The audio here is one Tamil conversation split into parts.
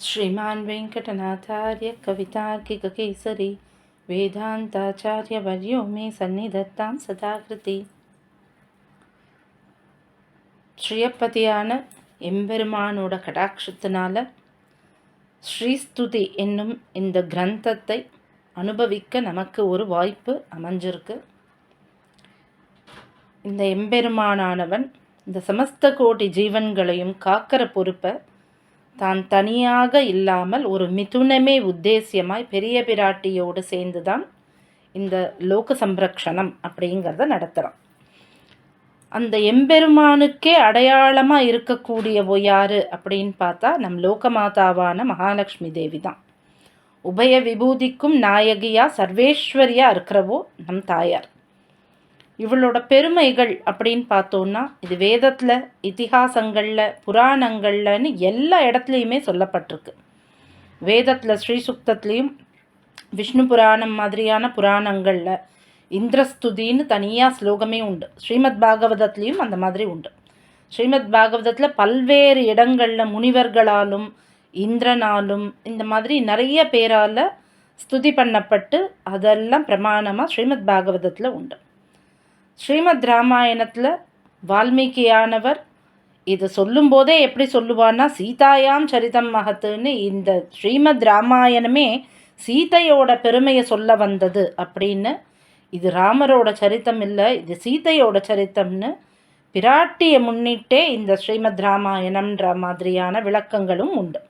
ஸ்ரீமான் ಶ್ರೀಮಾನ್ ವೆಂಕಟನಾಥಾರ್ಯ ಕವಿತಾರ್ಕಿಕಕೇಸರಿ ವೇದಾಂತಾಚಾರ್ಯವರ್ಯೋ ಮೇ ಸನ್ನಿಧತ್ತಾಂ சதாகிருதி ஸ்ரீயப்பதியான எம்பெருமானோட கடாட்சத்தினால ஸ்ரீஸ்துதி என்னும் இந்த கிரந்தத்தை அனுபவிக்க நமக்கு ஒரு வாய்ப்பு அமைஞ்சிருக்கு. இந்த எம்பெருமானானவன் இந்த சமஸ்த கோடி ஜீவன்களையும் காக்கிற பொறுப்பை தான் தனியாக இல்லாமல் ஒரு மிதுனமே உத்தேசியமாய் பெரிய பிராட்டியோடு சேர்ந்து தான் இந்த லோக சம்ரக்ஷணம் அப்படிங்கிறத நடத்துகிறான் அந்த எம்பெருமானுக்கே அடையாளமாக இருக்கக்கூடியவோ யாரு அப்படின்னு பார்த்தா நம் லோகமாதாவான மகாலட்சுமி தேவி தான் உபய விபூதிக்கும் நாயகியாக சர்வேஸ்வரியா இருக்கிறவோ நம் தாயார். இவளோட பெருமைகள் அப்படின்னு பார்த்தோன்னா இது வேதத்தில் இதிகாசங்களில் புராணங்கள்லன்னு எல்லா இடத்துலையுமே சொல்லப்பட்டிருக்கு. வேதத்தில் ஸ்ரீசுக்தத்துலேயும் விஷ்ணு புராணம் மாதிரியான புராணங்களில் இந்திரஸ்துதின்னு தனியாக ஸ்லோகமே உண்டு. ஸ்ரீமத் பாகவதத்துலேயும் அந்த மாதிரி உண்டு. ஸ்ரீமத் பாகவதத்தில் பல்வேறு இடங்களில் முனிவர்களாலும் இந்திரனாலும் இந்த மாதிரி நிறைய பேரால் ஸ்துதி பண்ணப்பட்டு அதெல்லாம் பிரமாணமாக ஸ்ரீமத் பாகவதத்தில் உண்டு. ஸ்ரீமத் ராமாயணத்தில் வால்மீகியானவர் இது சொல்லும்போதே எப்படி சொல்லுவான்னா சீதாயாம் சரிதம் மகத்துன்னு இந்த ஸ்ரீமத் ராமாயணமே சீதையோட பெருமையை சொல்ல வந்தது அப்படின்னு இது ராமரோட சரித்தம் இல்லை இது சீதையோட சரித்தம்னு பிராட்டியை முன்னிட்டே இந்த ஸ்ரீமத் ராமாயணம்ன்ற மாதிரியான விளக்கங்களும் உண்டு.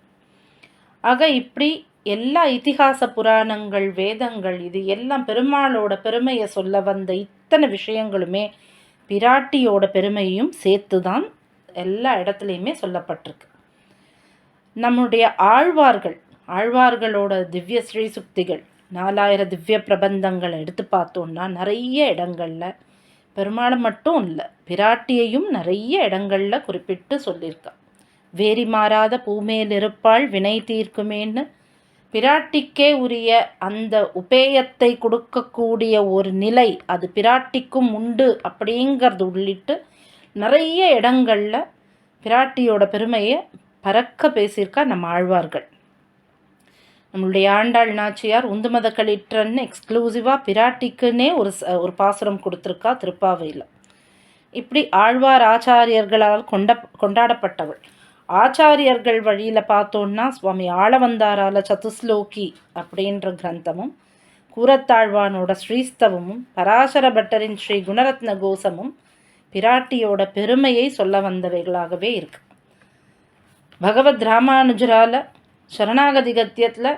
ஆக இப்படி எல்லா இதிகாச புராணங்கள் வேதங்கள் இது எல்லாம் பெருமாளோட பெருமையை சொல்ல வந்த அத்தனை விஷயங்களுமே பிராட்டியோட பெருமையும் சேர்த்து தான் எல்லா இடத்துலையுமே சொல்லப்பட்டிருக்கு. நம்முடைய ஆழ்வார்கள் ஆழ்வார்களோட திவ்ய ஸ்ரீ சுக்திகள் நாலாயிரம் திவ்ய பிரபந்தங்களை எடுத்து பார்த்தோன்னா நிறைய இடங்களில் பெருமாளை மட்டும் இல்லை பிராட்டியையும் நிறைய இடங்களில் குறிப்பிட்டு சொல்லியிருக்கா. வேரி மாறாத பூமேல் இருப்பாள் வினை தீர்க்குமேன்னு பிராட்டிக்கே உரிய அந்த உபேயத்தை கொடுக்கக்கூடிய ஒரு நிலை அது பிராட்டிக்கும் உண்டு அப்படிங்கிறது உள்ளிட்டு நிறைய இடங்களில் பிராட்டியோட பெருமையை பறக்க பேசியிருக்கா நம்ம ஆழ்வார்கள். நம்மளுடைய ஆண்டாள் நாச்சியார் உந்துமத களிற்றன்னு எக்ஸ்க்ளூசிவாக பிராட்டிக்குன்னே ஒரு ஒரு பாசுரம் கொடுத்துருக்கா திருப்பாவையில். இப்படி ஆழ்வார் ஆச்சாரியர்களால் கொண்ட கொண்டாடப்பட்டவள். ஆச்சாரியர்கள் வழியில் பார்த்தோன்னா சுவாமி ஆளவந்தாரால சதுஸ்லோகி அப்படின்ற கிரந்தமும் கூரத்தாழ்வானோட ஸ்ரீஸ்தவமும் பராசர பட்டரின் ஸ்ரீ குணரத்ன கோசமும் பிராட்டியோட பெருமையை சொல்ல வந்தவைகளாகவே இருக்கு. பகவத் ராமானுஜரால சரணாகதி கத்தியத்தில்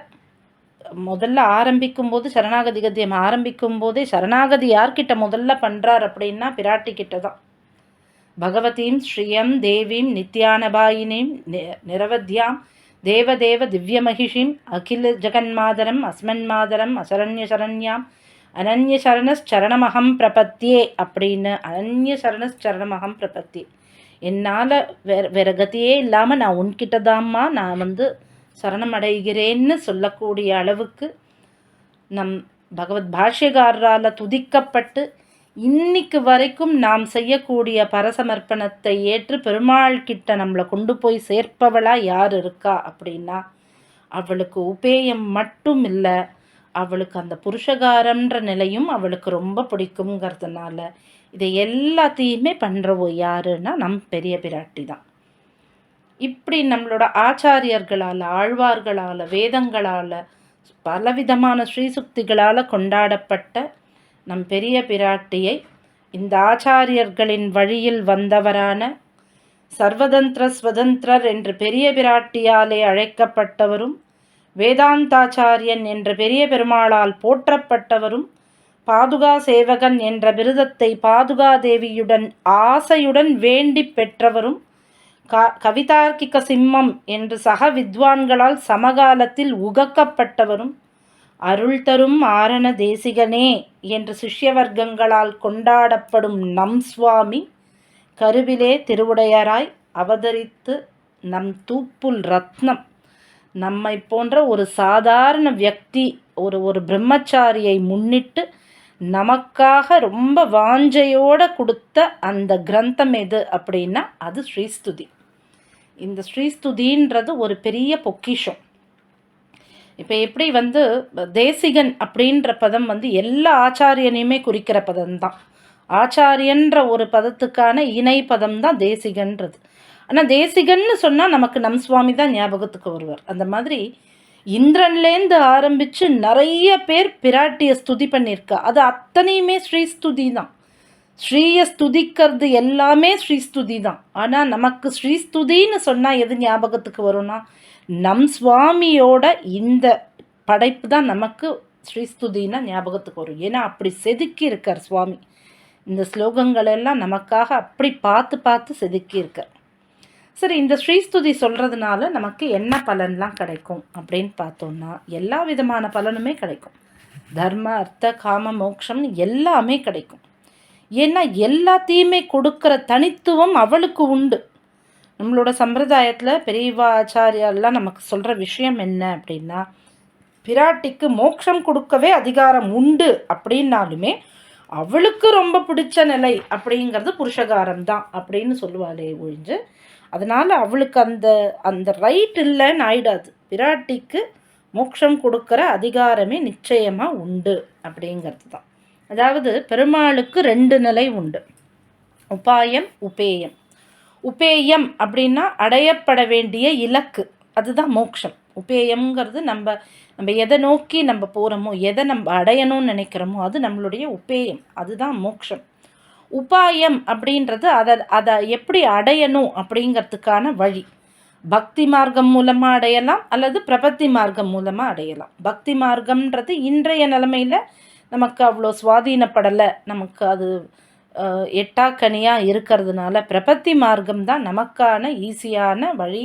முதல்ல ஆரம்பிக்கும் போது சரணாகதி கத்தியம் ஆரம்பிக்கும் போதே சரணாகதி யார்கிட்ட முதல்ல பண்ணுறார் அப்படின்னா பிராட்டி கிட்ட தான். பகவதீம் ஸ்ரீயம் தேவீம் நித்யானபாயினீம் நிரவத்யாம் தேவதேவ திவ்யமகிஷிம் அகில ஜெகன்மாதரம் அஸ்மன்மாதரம் அசரண்ய சரண்யாம் அனன்ய சரணஸ்சரணமகம் பிரபத்தியே அப்படின்னு அனன்ய சரணஸ்சரணமகம் பிரபத்தி என்னால் வேற வேற கதியே இல்லாமல் நான் உன்கிட்ட தாம்மா நான் வந்து சரணம் அடைகிறேன்னு சொல்லக்கூடிய அளவுக்கு நம் பகவத் பாஷ்யகாரரால் துதிக்கப்பட்டு இன்னைக்கு வரைக்கும் நாம் செய்யக்கூடிய பரசமர்ப்பணத்தை ஏற்று பெருமாள் கிட்ட நம்மளை கொண்டு போய் சேர்ப்பவளா யார் இருக்கா அப்படின்னா அவளுக்கு உபேயம் மட்டும் இல்லை அவளுக்கு அந்த புருஷகாரன்ற நிலையும் அவளுக்கு ரொம்ப பிடிக்குங்கிறதுனால இதை எல்லாத்தையுமே பண்ணுறவோ யாருன்னா நம் பெரிய பிராட்டி தான். இப்படி நம்மளோட ஆச்சாரியர்களால் ஆழ்வார்களால் வேதங்களால் பலவிதமான ஸ்ரீசுக்திகளால் கொண்டாடப்பட்ட நம் பெரிய பிராட்டியை இந்த ஆச்சாரியர்களின் வழியில் வந்தவரான சர்வதந்திர ஸ்வதந்திரர் என்று பெரிய பிராட்டியாலே அழைக்கப்பட்டவரும் வேதாந்தாச்சாரியன் என்ற பெரிய பெருமாளால் போற்றப்பட்டவரும் பாதுகா சேவகன் என்ற விருதத்தை பாதுகா தேவியுடன் ஆசையுடன் வேண்டி பெற்றவரும் க கவிதார்க்கிக சிம்மம் என்று சக வித்வான்களால் சமகாலத்தில் உகக்கப்பட்டவரும் அருள் தரும் ஆரண தேசிகனே என்று சிஷ்யவர்க்கங்களால் கொண்டாடப்படும் நம் சுவாமி கருவிலே திருவுடையராய் அவதரித்து நம் தூப்புல் ரத்னம். நம்மை போன்ற ஒரு சாதாரண வியக்தி ஒரு ஒரு பிரம்மச்சாரியை முன்னிட்டு நமக்காக ரொம்ப வாஞ்சையோடு கொடுத்த அந்த கிரந்தம் எது அப்படின்னா அது ஸ்ரீஸ்துதி. இந்த ஸ்ரீஸ்துதின்றது ஒரு பெரிய பொக்கிஷம். இப்போ எப்படி வந்து தேசிகன் அப்படின்ற பதம் வந்து எல்லா ஆச்சாரியனையுமே குறிக்கிற பதம்தான். ஆச்சாரியன்ற ஒரு பதத்துக்கான இணை பதம் தான் தேசிகன்றது. ஆனால் தேசிகன்னு சொன்னால் நமக்கு நம் சுவாமி தான் ஞாபகத்துக்கு வருவார். அந்த மாதிரி இந்திரன்லேருந்து ஆரம்பித்து நிறைய பேர் பிராட்டியை ஸ்துதி பண்ணியிருக்கா. அது அத்தனையுமே ஸ்ரீஸ்துதி தான். ஸ்ரீயை ஸ்துதிக்கிறது எல்லாமே ஸ்ரீஸ்துதி தான். ஆனால் நமக்கு ஸ்ரீஸ்துதின்னு சொன்னால் எது ஞாபகத்துக்கு வரும்னா நம் சுவாமியோட இந்த படைப்பு தான் நமக்கு ஸ்ரீஸ்துதினா ஞாபகத்துக்கு வரும். ஏன்னா அப்படி செதுக்கி இருக்கார் சுவாமி. இந்த ஸ்லோகங்கள் எல்லாம் நமக்காக அப்படி பார்த்து பார்த்து செதுக்கி இருக்கார் சரி இந்த ஸ்ரீஸ்துதி சொல்கிறதுனால நமக்கு என்ன பலன்லாம் கிடைக்கும் அப்படின்னு பார்த்தோம்னா எல்லா விதமான பலனுமே கிடைக்கும். தர்ம அர்த்த காம மோட்சம் எல்லாமே கிடைக்கும். ஏன்னா எல்லாத்தையுமே கொடுக்குற தனித்துவம் அவளுக்கு உண்டு. நம்மளோட சம்பிரதாயத்தில் பெரியவா ஆச்சாரியாலாம் நமக்கு சொல்கிற விஷயம் என்ன அப்படின்னா பிராட்டிக்கு மோட்சம் கொடுக்கவே அதிகாரம் உண்டு அப்படின்னாலுமே அவளுக்கு ரொம்ப பிடிச்ச நிலை அப்படிங்கிறது புருஷகாரம் தான் அப்படின்னு சொல்லுவாளே ஒழிஞ்சு அதனால் அவளுக்கு அந்த அந்த ரைட் இல்லைன்னு ஆயிடாது. பிராட்டிக்கு மோட்சம் கொடுக்குற அதிகாரமே நிச்சயமாக உண்டு அப்படிங்கிறது தான் அதாவது பெருமாளுக்கு ரெண்டு நிலை உண்டு. உபாயம் உபேயம். உபேயம் அப்படின்னா அடையப்பட வேண்டிய இலக்கு. அதுதான் மோக்ஷம். உபேயம்ங்கிறது நம்ம நம்ம எதை நோக்கி நம்ம போகிறோமோ எதை நம்ம அடையணும்னு நினைக்கிறோமோ அது நம்மளுடைய உபேயம். அதுதான் மோக்ஷம். உபாயம் அப்படின்றது அதை அதை எப்படி அடையணும் அப்படிங்கிறதுக்கான வழி. பக்தி மார்க்கம் மூலமாக அடையலாம் அல்லது பிரபத்தி மார்க்கம் மூலமாக அடையலாம். பக்தி மார்க்கம்ன்றது இன்றைய நிலமையில் நமக்கு அவ்வளோ சுவாதீனப்படலை. நமக்கு அது எட்டாக்கனியாக இருக்கிறதுனால பிரபத்தி மார்க்கம் தான் நமக்கான ஈஸியான வழி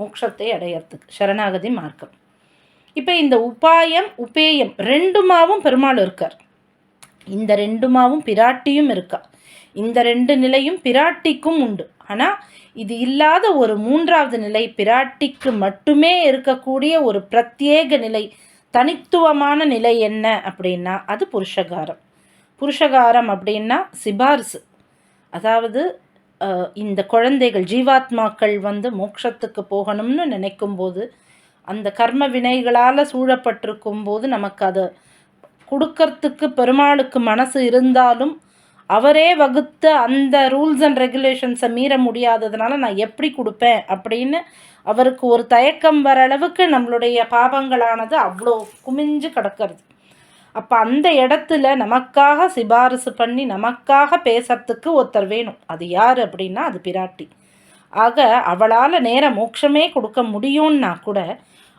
மோட்சத்தை அடையிறதுக்கு சரணாகதி மார்க்கம். இப்போ இந்த உபாயம் உபேயம் ரெண்டுமாவும் பெருமாள் இருக்கார். இந்த ரெண்டுமாவும் பிராட்டியும் இருக்கா. இந்த ரெண்டு நிலையும் பிராட்டிக்கும் உண்டு. ஆனால் இது இல்லாத ஒரு மூன்றாவது நிலை பிராட்டிக்கு மட்டுமே இருக்கக்கூடிய ஒரு பிரத்யேக நிலை தனித்துவமான நிலை என்ன அப்படின்னா அது புருஷகாரம். புருஷகாரம் அப்படின்னா சிபாரிசு. அதாவது இந்த குழந்தைகள் ஜீவாத்மாக்கள் வந்து மோட்சத்துக்கு போகணும்னு நினைக்கும்போது அந்த கர்ம வினைகளால் சூழப்பட்டிருக்கும் போது நமக்கு அதை கொடுக்கறதுக்கு பெருமாளுக்கு மனசு இருந்தாலும் அவரே வகுத்த அந்த ரூல்ஸ் அண்ட் ரெகுலேஷன்ஸை மீற முடியாததுனால நான் எப்படி கொடுப்பேன் அப்படின்னு அவருக்கு ஒரு தயக்கம் வர அளவுக்கு நம்மளுடைய பாவங்களானது அவ்வளோ குமிஞ்சு கிடக்கிறது. அப்போ அந்த இடத்துல நமக்காக சிபாரிசு பண்ணி நமக்காக பேசுறதுக்கு ஒருத்தர் வேணும். அது யார் அப்படின்னா அது பிராட்டி. ஆக அவளால் நேர மோட்சமே கொடுக்க முடியும்னா கூட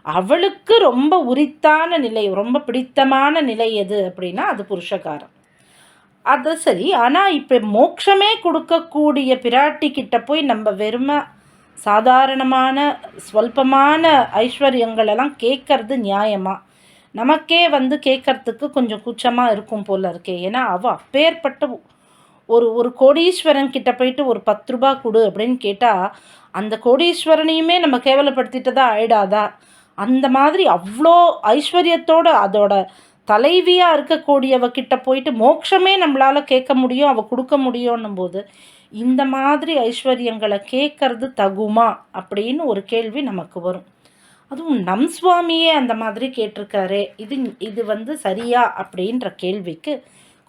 அவளுக்கு ரொம்ப உரித்தான நிலை ரொம்ப பிடித்தமான நிலை எது அப்படின்னா அது புருஷகாரம். அது சரி ஆனால் இப்போ மோட்சமே கொடுக்கக்கூடிய பிராட்டி கிட்ட போய் நம்ம வெறுமை சாதாரணமான ஸ்வல்பமான ஐஸ்வர்யங்களெல்லாம் கேட்கறது நியாயமாக நமக்கே வந்து கேட்கறதுக்கு கொஞ்சம் கூச்சமாக இருக்கும் போல் இருக்கே. ஏன்னா அவள் அப்பேற்பட்ட ஒரு ஒரு கோடீஸ்வரன் கிட்ட போயிட்டு ஒரு பத்து ரூபா கொடு அப்படின்னு கேட்டால் அந்த கோடீஸ்வரனையுமே நம்ம கேவலப்படுத்திட்டு தான் ஆயிடாதா? அந்த மாதிரி அவ்வளோ ஐஸ்வர்யத்தோடு அதோட தலைவியாக இருக்கக்கூடியவக்கிட்ட போயிட்டு மோட்சமே நம்மளால் கேட்க முடியும் அவள் கொடுக்க முடியும்னும் போது இந்த மாதிரி ஐஸ்வர்யங்களை கேட்கறது தகுமா? அப்படின்னு ஒரு கேள்வி நமக்கு வரும். அதுவும் நம் சுவாமியே அந்த மாதிரி கேட்டிருக்காரு. இது இது வந்து சரியா அப்படின்ற கேள்விக்கு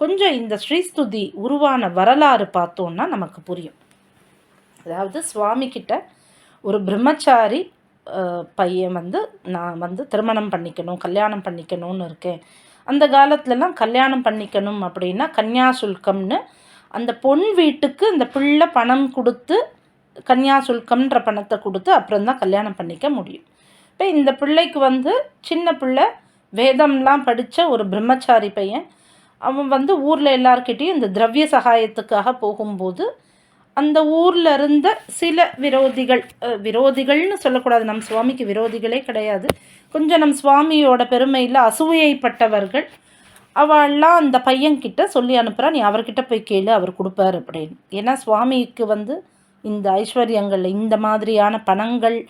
கொஞ்சம் இந்த ஸ்ரீஸ்துதி உருவான வரலாறு பார்த்தோன்னா நமக்கு புரியும். அதாவது சுவாமிக்கிட்ட ஒரு பிரம்மச்சாரி பையன் வந்து நான் வந்து திருமணம் பண்ணிக்கணும் கல்யாணம் பண்ணிக்கணும்னு இருக்கேன். அந்த காலத்துலலாம் கல்யாணம் பண்ணிக்கணும் அப்படின்னா கன்னியாசுல்கம்னு அந்த பொன் வீட்டுக்கு இந்த பிள்ளை பணம் கொடுத்து கன்னியாசுல்கம்ன்ற பணத்தை கொடுத்து அப்புறம் தான் கல்யாணம் பண்ணிக்க முடியும். இப்போ இந்த பிள்ளைக்கு வந்து சின்ன பிள்ளை வேதம்லாம் படித்த ஒரு பிரம்மச்சாரி பையன். அவன் வந்து ஊரில் எல்லார்கிட்டேயும் இந்த திரவிய சகாயத்துக்காக போகும்போது அந்த ஊரில் இருந்த சில விரோதிகள் விரோதிகள்னு சொல்லக்கூடாது. நம் சுவாமிக்கு விரோதிகளே கிடையாது. கொஞ்சம் நம் சுவாமியோட பெருமையில் அசூயைப்பட்டவர்கள் அவள்லாம் அந்த பையன்கிட்ட சொல்லி அனுப்புகிறா நீ அவர்கிட்ட போய் கேளு அவர் கொடுப்பார் அப்படின்னு. ஏன்னா சுவாமிக்கு வந்து இந்த ஐஸ்வர்யங்கள் இந்த மாதிரியான பணங்கள்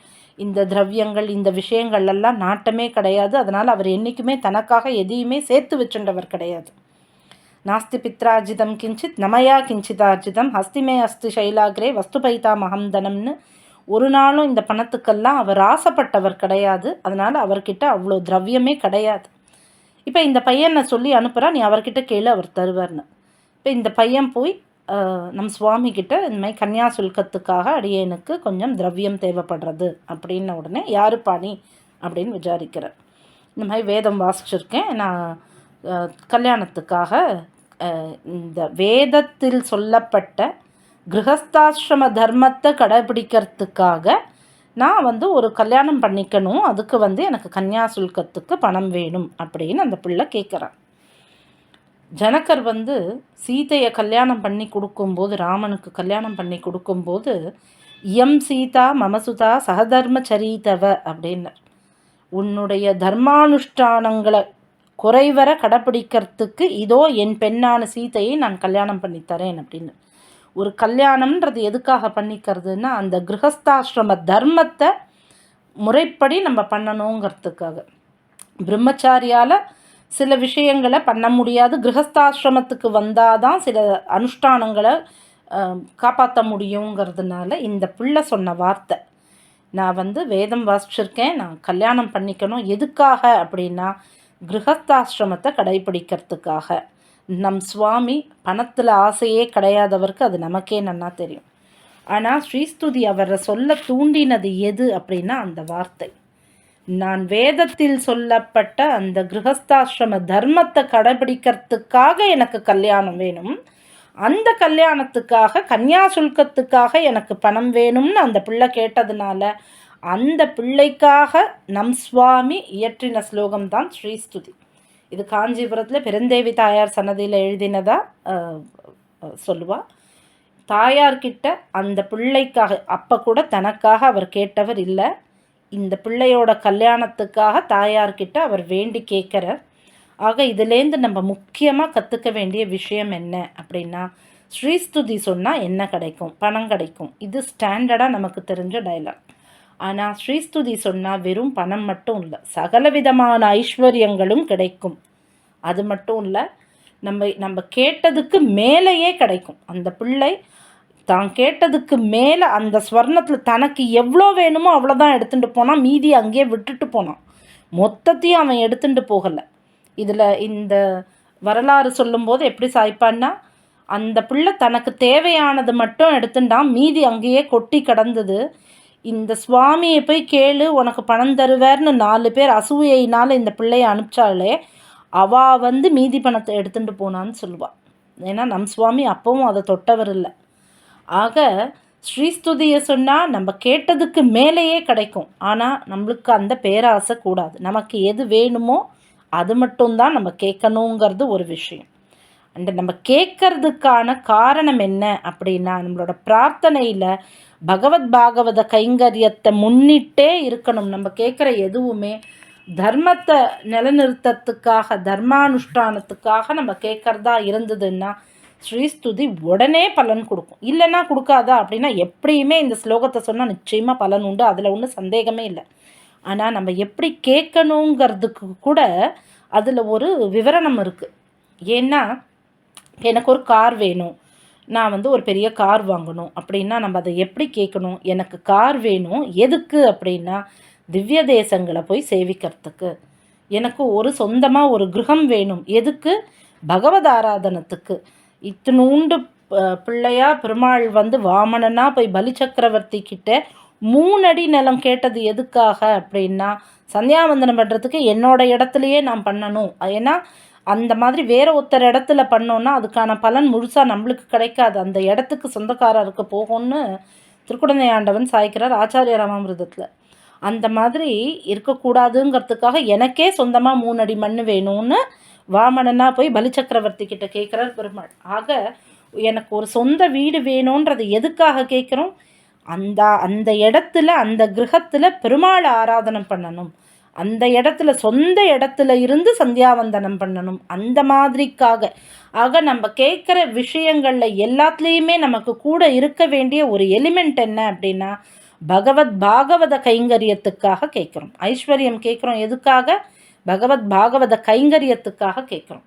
இந்த திரவியங்கள் இந்த விஷயங்கள் எல்லாம் நாட்டமே கிடையாது. அதனால் அவர் என்றைக்குமே தனக்காக எதையுமே சேர்த்து வச்சுண்டவர் கிடையாது. நாஸ்தி பித்ராஜிதம் கிஞ்சித் நமயா கிஞ்சிதார்ஜிதம் ஹஸ்திமே அஸ்தி சைலாகிரே வஸ்து பைதா மகந்தனம்னு ஒரு நாளும் இந்த பணத்துக்கெல்லாம் அவர் ஆசைப்பட்டவர் கிடையாது. அதனால் அவர்கிட்ட அவ்வளோ திரவியமே கிடையாது. இப்போ இந்த பையனை சொல்லி அனுப்புகிறா நீ அவர்கிட்ட கேளு அவர் தருவார்னு. இப்போ இந்த பையன் போய் நம் சுவாமி கிட்ட இந்த மாதிரி கன்னியா சுல்கத்துக்காக அடியேனுக்கு கொஞ்சம் திரவியம் தேவைப்படுறது அப்படின்ன உடனே யாரு பாணி? அப்படின்னு விசாரிக்கிறேன் இந்த மாதிரி வேதம் வாசிச்சிருக்கேன். நான் கல்யாணத்துக்காக இந்த வேதத்தில் சொல்லப்பட்ட கிரகஸ்தாசிரம தர்மத்தை கடைபிடிக்கிறதுக்காக நான் வந்து ஒரு கல்யாணம் பண்ணிக்கணும். அதுக்கு வந்து எனக்கு கன்னியாசுல்கத்துக்கு பணம் வேணும் அப்படின்னு அந்த பிள்ளை கேட்குறான் ஜனகர் வந்து சீதையை கல்யாணம் பண்ணி கொடுக்கும்போது ராமனுக்கு கல்யாணம் பண்ணி கொடுக்கும்போது எம் சீதா மமசுதா சகதர்ம சரித்தவ அப்படின்னார். உன்னுடைய தர்மானுஷ்டானங்களை குறைவர கடைப்பிடிக்கிறதுக்கு இதோ என் பெண்ணான சீதையை நான் கல்யாணம் பண்ணித்தரேன் அப்படின்னு. ஒரு கல்யாணம்ன்றது எதுக்காக பண்ணிக்கிறதுன்னா அந்த கிரகஸ்தாசிரம தர்மத்தை முறைப்படி நம்ம பண்ணணுங்கிறதுக்காக. பிரம்மச்சாரியால் சில விஷயங்களை பண்ண முடியாது. கிரகஸ்தாசிரமத்துக்கு வந்தால் தான் சில அனுஷ்டானங்களை காப்பாற்ற முடியுங்கிறதுனால இந்த பிள்ளை சொன்ன வார்த்தை. நான் வந்து வேதம் வாசிச்சிருக்கேன். நான் கல்யாணம் பண்ணிக்கணும். எதுக்காக அப்படின்னா கிரகஸ்தாசிரமத்தை கடைபிடிக்கிறதுக்காக. நம் சுவாமி பணத்தில் ஆசையே கிடையாதவருக்கு அது நமக்கே நன்னா தெரியும். ஆனால் ஸ்ரீஸ்துதி அவரை சொல்ல தூண்டினது எது அப்படின்னா அந்த வார்த்தை. நான் வேதத்தில் சொல்லப்பட்ட அந்த கிரகஸ்தாசிரம தர்மத்தை கடைபிடிக்கிறதுக்காக எனக்கு கல்யாணம் வேணும். அந்த கல்யாணத்துக்காக கன்யா சுல்கத்துக்காக எனக்கு பணம் வேணும்னு அந்த பிள்ளை கேட்டதுனால அந்த பிள்ளைக்காக நம் சுவாமி இயற்றின ஸ்லோகம் தான் ஸ்ரீஸ்துதி. இது காஞ்சிபுரத்தில் பெருந்தேவி தாயார் சன்னதியில் எழுதினதா சொல்லுவாள் தாயார்கிட்ட அந்த பிள்ளைக்காக அப்போ கூட தனக்காக அவர் கேட்டவர் இல்லை. இந்த பிள்ளையோட கல்யாணத்துக்காக தாயார்கிட்ட அவர் வேண்டி கேட்குறார். ஆக இதுலேருந்து நம்ம முக்கியமாக கற்றுக்க வேண்டிய விஷயம் என்ன அப்படின்னா ஸ்ரீஸ்துதி சொன்னால் என்ன கிடைக்கும்? பணம் கிடைக்கும். இது ஸ்டாண்டர்டாக நமக்கு தெரிஞ்ச டைலாக் ஆனால் ஸ்ரீஸ்துதி சொன்னால் வெறும் பணம் மட்டும் இல்லை சகல விதமான ஐஸ்வர்யங்களும் கிடைக்கும். அது மட்டும் இல்லை நம்ம நம்ம கேட்டதுக்கு மேலேயே கிடைக்கும். அந்த பிள்ளை தான் கேட்டதுக்கு மேலே அந்த ஸ்வர்ணத்தில் தனக்கு எவ்வளோ வேணுமோ அவ்வளோதான் எடுத்துகிட்டு போனான். மீதி அங்கேயே விட்டுட்டு போனான். மொத்தத்தையும் அவன் எடுத்துட்டு போகலை. இதில் இந்த வரலாறு சொல்லும்போது எப்படி சாய்ப்பான்னா அந்த பிள்ளை தனக்கு தேவையானது மட்டும் எடுத்துட்டான். மீதி அங்கேயே கொட்டி கிடந்தது. இந்த சுவாமியை போய் கேளு உனக்கு பணம் தருவார்னு நாலு பேர் அசூயையினால் இந்த பிள்ளையை அனுப்பிச்சாலே அவா வந்து மீதி பணத்தை எடுத்துகிட்டு போனான்னு சொல்லுவாள் ஏன்னா நம் சுவாமி அப்பவும் அதை தொட்டவர் இல்லை. ஆக ஸ்ரீஸ்துதியை சொன்னால் நம்ம கேட்டதுக்கு மேலேயே கிடைக்கும். ஆனால் நம்மளுக்கு அந்த பேராசை கூடாது. நமக்கு எது வேணுமோ அது மட்டும்தான் நம்ம கேட்கணுங்கிறது ஒரு விஷயம். அண்ட் நம்ம கேட்கறதுக்கான காரணம் என்ன அப்படின்னா நம்மளோட பிரார்த்தனையில் பகவத் பாகவத கைங்கரியத்தை முன்னிட்டே இருக்கணும். நம்ம கேட்குற எதுவுமே தர்மத்தை நிலநிறுத்தத்துக்காக தர்மானுஷ்டானத்துக்காக நம்ம கேட்குறதா இருந்ததுன்னா ஸ்ரீஸ்துதி உடனே பலன் கொடுக்கும். இல்லைன்னா கொடுக்காதா? அப்படின்னா எப்படியுமே இந்த ஸ்லோகத்தை சொன்னால் நிச்சயமாக பலன் உண்டு. அதில் ஒன்றும் சந்தேகமே இல்லை. ஆனால் நம்ம எப்படி கேட்கணுங்கிறதுக்கு கூட அதில் ஒரு விவரணம் இருக்குது ஏன்னா எனக்கு ஒரு கார் வேணும். நான் வந்து ஒரு பெரிய கார் வாங்கணும். அப்படின்னா நம்ம அதை எப்படி கேட்கணும்? எனக்கு கார் வேணும். எதுக்கு அப்படின்னா திவ்ய தேசங்களை போய் சேவிக்கிறதுக்கு. எனக்கு ஒரு சொந்தமாக ஒரு கிரகம் வேணும். எதுக்கு? பகவத் ஆராதனத்துக்கு இத்தினூண்டு பிள்ளையா பெருமாள் வந்து வாமனனா போய் பலி சக்கரவர்த்தி கிட்ட மூணடி நிலம் கேட்டது எதுக்காக அப்படின்னா சந்தியாவந்தனம் பண்ணுறதுக்கு என்னோட இடத்துலையே நான் பண்ணணும். ஏன்னா அந்த மாதிரி வேற ஒருத்தர் இடத்துல பண்ணோன்னா அதுக்கான பலன் முழுசாக நம்மளுக்கு கிடைக்காது. அந்த இடத்துக்கு சொந்தக்காரருக்கு போகும்னு திருக்குடந்தை ஆண்டவன் சாய்க்கிறார் ஆச்சாரிய ராமாமிரதத்தில். அந்த மாதிரி இருக்கக்கூடாதுங்கிறதுக்காக எனக்கே சொந்தமாக மூணடி மண் வேணும்னு வாமனனா போய் பலிச்சக்கரவர்த்தி கிட்ட கேட்குறார் பெருமாள். ஆக எனக்கு ஒரு சொந்த வீடு வேணுன்றது எதுக்காக கேட்குறோம் அந்த அந்த இடத்துல அந்த கிரகத்தில் பெருமாளை ஆராதனம் பண்ணணும். அந்த இடத்துல சொந்த இடத்துல இருந்து சந்தியாவந்தனம் பண்ணணும். அந்த மாதிரிக்காக. ஆக நம்ம கேட்குற விஷயங்களில் எல்லாத்துலேயுமே நமக்கு கூட இருக்க வேண்டிய ஒரு எலிமெண்ட் என்ன அப்படின்னா பகவத் பாகவத கைங்கரியத்துக்காக கேட்குறோம் ஐஸ்வர்யம் கேட்குறோம் எதுக்காக? பகவத் பாகவத கைங்கரியத்துக்காக கேட்குறோம்.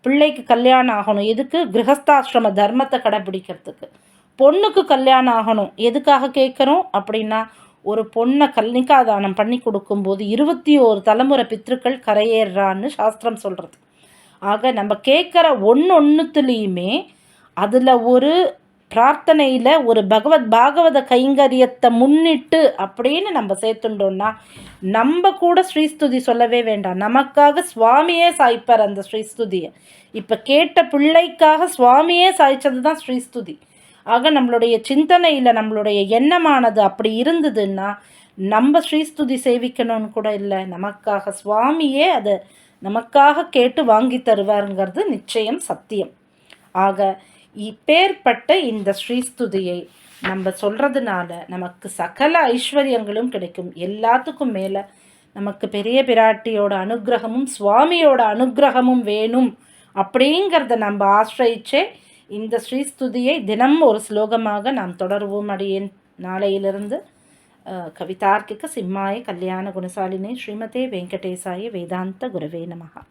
பிள்ளைக்கு கல்யாணம் ஆகணும். எதுக்கு? கிரகஸ்தாசிரம தர்மத்தை கடைபிடிக்கிறதுக்கு. பொண்ணுக்கு கல்யாணம் ஆகணும். எதுக்காக கேட்குறோம்? அப்படின்னா ஒரு பொண்ணை கல்னிக்காதானம் பண்ணி கொடுக்கும்போது இருபத்தி ஓரு தலைமுறை பித்திருக்கள் கரையேறான்னு சாஸ்திரம் சொல்கிறது ஆக நம்ம கேட்குற ஒன்று ஒன்றுத்துலேயுமே அதில் ஒரு பிரார்த்தனையில் ஒரு பகவத் பாகவத கைங்கரியத்தை முன்னிட்டு அப்படின்னு நம்ம சேர்த்துட்டோம்னா நம்ம கூட ஸ்ரீஸ்துதி சொல்லவே வேண்டாம். நமக்காக சுவாமியே சாய்ப்பார் அந்த ஸ்ரீஸ்துதியை. இப்போ கேட்ட பிள்ளைக்காக சுவாமியே சாய்ச்சது தான் ஸ்ரீஸ்துதி. ஆக நம்மளுடைய சிந்தனையில் நம்மளுடைய எண்ணமானது அப்படி இருந்ததுன்னா நம்ம ஸ்ரீஸ்துதி சேவிக்கணும்னு கூட இல்லை. நமக்காக சுவாமியே அதை நமக்காக கேட்டு வாங்கி தருவாருங்கிறது நிச்சயம் சத்தியம். ஆக இப்பேற்பட்ட இந்த ஸ்ரீஸ்துதியை நம்ம சொல்கிறதுனால நமக்கு சகல ஐஸ்வர்யங்களும் கிடைக்கும். எல்லாத்துக்கும் மேலே நமக்கு பெரிய பிராட்டியோட அனுகிரகமும் சுவாமியோட அனுகிரகமும் வேணும் அப்படிங்கிறத நம்ம ஆசிரியிச்சே இந்த ஸ்ரீஸ்துதியை தினம் ஒரு ஸ்லோகமாக நாம் தொடருவோம் அடியேன். நாளையிலிருந்து கவிதார்க்கிக சிம்மாய கல்யாண குணசாலினி ஸ்ரீமதே வெங்கடேசாய வேதாந்த குரவே நமகா